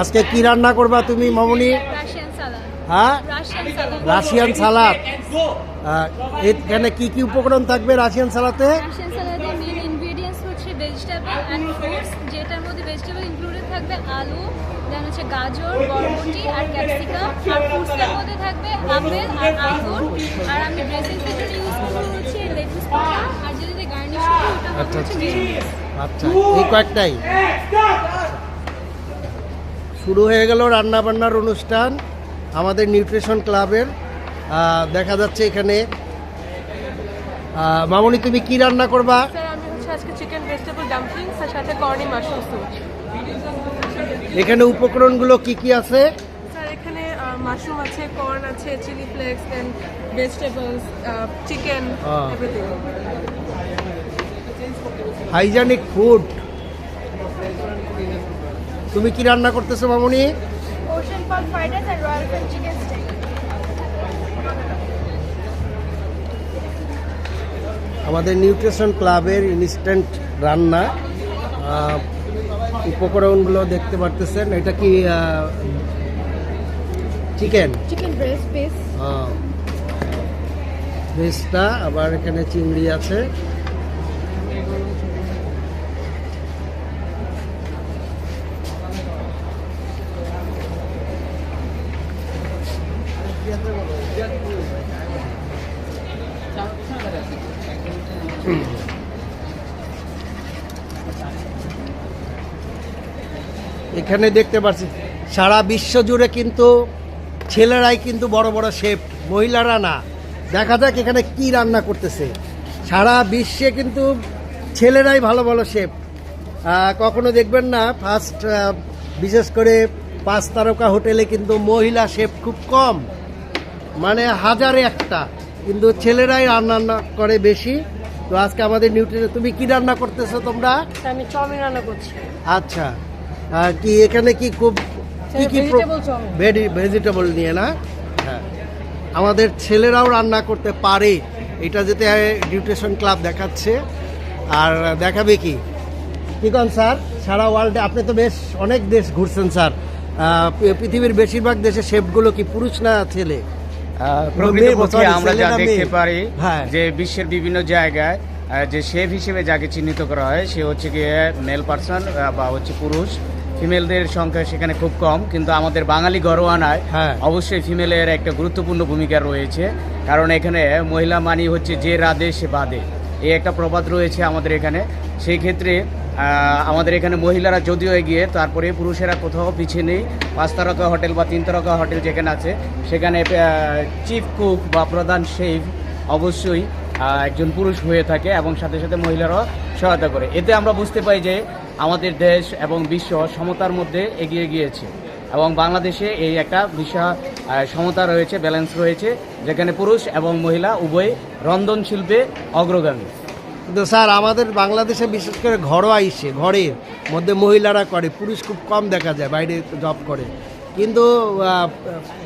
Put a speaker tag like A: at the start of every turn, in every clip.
A: আজকে কি রান্না করবা তুমি মামুনি?
B: রাশিয়ান সালাদ
A: হ্যাঁ?
B: রাশিয়ান সালাদ
A: এখানে কি কি উপকরণ থাকবে রাশিয়ান সালাতে
B: যেটার মধ্যে ভেজিটেবল ইনক্লুডেড থাকবে আলু দেন হচ্ছে গাজর বরবটি আর ক্যাপসিকাম। আর ফ্রুটসের মধ্যে থাকবে আপেল আর আঙ্গুর। আর আমি ড্রেসিং ইউজ করব হচ্ছে লেটুস পাতা। আর যেটা গার্নিশ করব ওটা
A: আচ্ছা,
B: হচ্ছে
A: আচ্ছা। আচ্ছা এই কয়েকটাই। শুরু হয়ে গেল রান্না বান্নার অনুষ্ঠান আমাদের নিউট্রিশন ক্লাবের। দেখা যাচ্ছে এখানে। মামনি তুমি কি রান্না করবা?
C: স্যার আমি হচ্ছে আজকে চিকেন ভেজিটেবল ডাম্পলিংস আর সাথে কর্নি মাশরুম স্যুপ
A: এখানে উপকরণগুলো কি কি আছে?
C: স্যার এখানে মাশরুম আছে কর্ন আছে chilli flakes then vegetables chicken. Everything
A: hygienic food তুমি কি রান্না করতেছো মামুনি?
B: ওশান পাল ফ্রাইড রাইস আর রয়্যাল ফ্রাইড চিকেন স্টেক
A: আমাদের নিউট্রিশন ক্লাবের ইনস্ট্যান্ট রান্না উপকরণগুলো দেখতে পারতেছেন। এটা কি চিকেন?
B: চিকেন ব্রেস্ট পিস
A: ভেজটা আবার এখানে চিংড়ি আছে। এখানে দেখতে পাচ্ছি সারা বিশ্ব জুড়ে কিন্তু ছেলেরাই কিন্তু বড় বড় শেফ মহিলারা না। দেখা যাক এখানে কি রান্না করতেছে। সারা বিশ্বে কিন্তু ছেলেরাই ভালো ভালো শেফ। কখনো দেখবেন না ফার্স্ট বিশেষ করে পাঁচ তারকা হোটেলে কিন্তু মহিলা শেফ খুব কম। মানে হাজারে একটা কিন্তু ছেলেরাই রান্না করে বেশি। তো আজকে আমাদের নিউট্রিশন তুমি কি রান্না করতেছো তোমরা?
C: আমি চাউমিন রান্না করছি।
A: আচ্ছা। কি এখানে কি খুব কি কি। ভেজিটেবল নিয়ে না? হ্যাঁ। আমাদের ছেলেরাও রান্না করতে পারে। এটা যেতে নিউট্রিশন ক্লাব দেখাচ্ছে। আর দেখাবে কি? কি কন স্যার? সারা ওয়ার্ল্ডে আপনি তো বেশ অনেক দেশ ঘুরছেন স্যার। পৃথিবীর বেশিরভাগ দেশে শেফগুলো কি পুরুষ না ছেলে?
D: আমরা যা দেখতে পারি
A: হ্যাঁ।
D: যে বিশ্বের বিভিন্ন জায়গায় যে শেফ হিসেবে যাকে চিহ্নিত করা হয় সে হচ্ছে গিয়ে মেল পার্সন বা হচ্ছে পুরুষ। ফিমেলদের সংখ্যা সেখানে খুব কম কিন্তু আমাদের বাঙালি ঘরোয়ানায়
A: হ্যাঁ।
D: অবশ্যই ফিমেলের একটা গুরুত্বপূর্ণ ভূমিকা রয়েছে। কারণ এখানে মহিলা মানি হচ্ছে যে রাধে সে বাদে এই একটা প্রবাদ রয়েছে আমাদের এখানে। সেই ক্ষেত্রে আমাদের এখানে মহিলারা যদিও এগিয়ে তারপরে পুরুষেরা কোথাও পিছিয়ে নেই। পাঁচ তারকা হোটেল বা তিন তারকা হোটেল যেখানে আছে সেখানে চিফ কুক বা প্রধান শেফ অবশ্যই একজন পুরুষ হয়ে থাকে এবং সাথে সাথে মহিলারাও সহায়তা করে। এতে আমরা বুঝতে পাই যে আমাদের দেশ এবং বিশ্ব সমতার মধ্যে এগিয়ে গিয়েছে এবং বাংলাদেশে এই একটা বিশাল সমতা রয়েছে ব্যালেন্স রয়েছে, যেখানে পুরুষ এবং মহিলা উভয় রন্ধন শিল্পে অগ্রগামী।
A: কিন্তু স্যার, আমাদের বাংলাদেশে বিশেষ করে ঘরোয়া ইসে ঘরের মধ্যে মহিলারা করে, পুরুষ খুব কম দেখা যায়, বাইরে জব করে। কিন্তু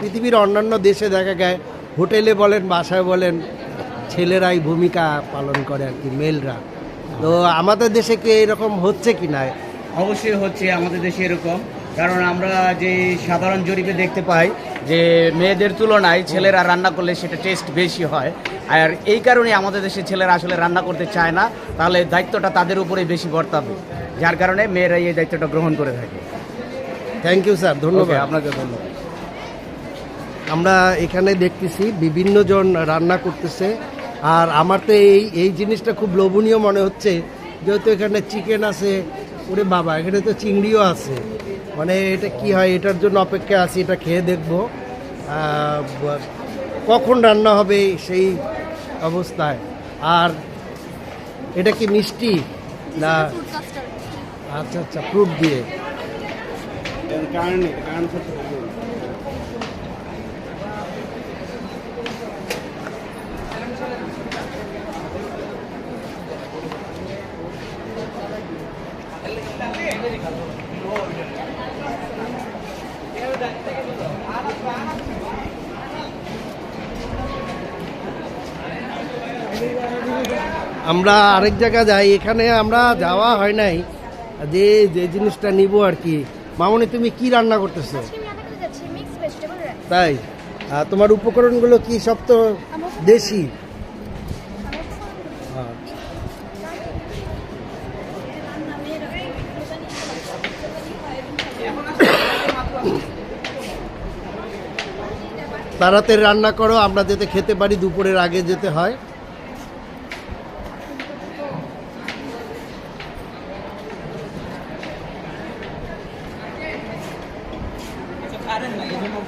A: পৃথিবীর অন্যান্য দেশে দেখা যায়, হোটেলে বলেন, বাসায় বলেন ছেলেরাই ভূমিকা পালন করে আর কি মেলরা। তো আমাদের দেশে কি এরকম হচ্ছে কি না?
D: অবশ্যই হচ্ছে আমাদের দেশে এরকম। কারণ আমরা যে সাধারণ জরিপে দেখতে পাই যে মেয়েদের তুলনায় ছেলেরা রান্না করলে সেটা টেস্ট বেশি হয়। আর এই কারণে আমাদের দেশে ছেলেরা আসলে রান্না করতে চায় না তাহলে দায়িত্বটা তাদের উপরে বেশি বর্তাবে। যার কারণে মেয়েরাই এই দায়িত্বটা গ্রহণ করে থাকে।
A: থ্যাংক ইউ স্যার ধন্যবাদ।
D: আপনাকে ধন্যবাদ।
A: আমরা এখানে দেখতেছি বিভিন্ন জন রান্না করতেছে। আর আমার তো এই এই জিনিসটা খুব লোভনীয় মনে হচ্ছে যেহেতু এখানে চিকেন আছে ওরে বাবা এখানে তো চিংড়িও আছে। মানে এটা কি হয় এটার জন্য অপেক্ষা আছি এটা খেয়ে দেখব। কখন রান্না হবে সেই অবস্থায়। আর এটা কি মিষ্টি? না। আচ্ছা আচ্ছা ফ্রুট দিয়ে। আমরা আরেক জায়গা যাই এখানে আমরা যাওয়া হয় নাই। যে যে জিনিসটা নিব আর কি। মামনি তুমি কি রান্না করতেছো? তাই? তোমার উপকরণগুলো কি সব তো দেশি? আচ্ছা। তাড়াতাড়ি রান্না করো আমরা যেতে খেতে পারি দুপুরের আগে যেতে হয়।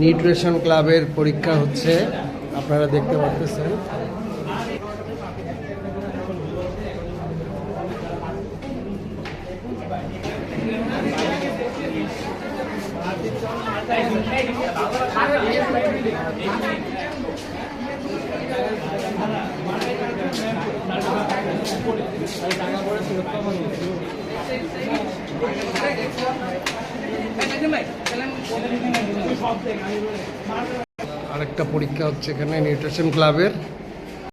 A: নিউট্রিশন ক্লাবের পরীক্ষা হচ্ছে আপনারা দেখতে পাচ্ছেন আরেকটা পরীক্ষা হচ্ছে এখানে নিউট্রিশন ক্লাবের।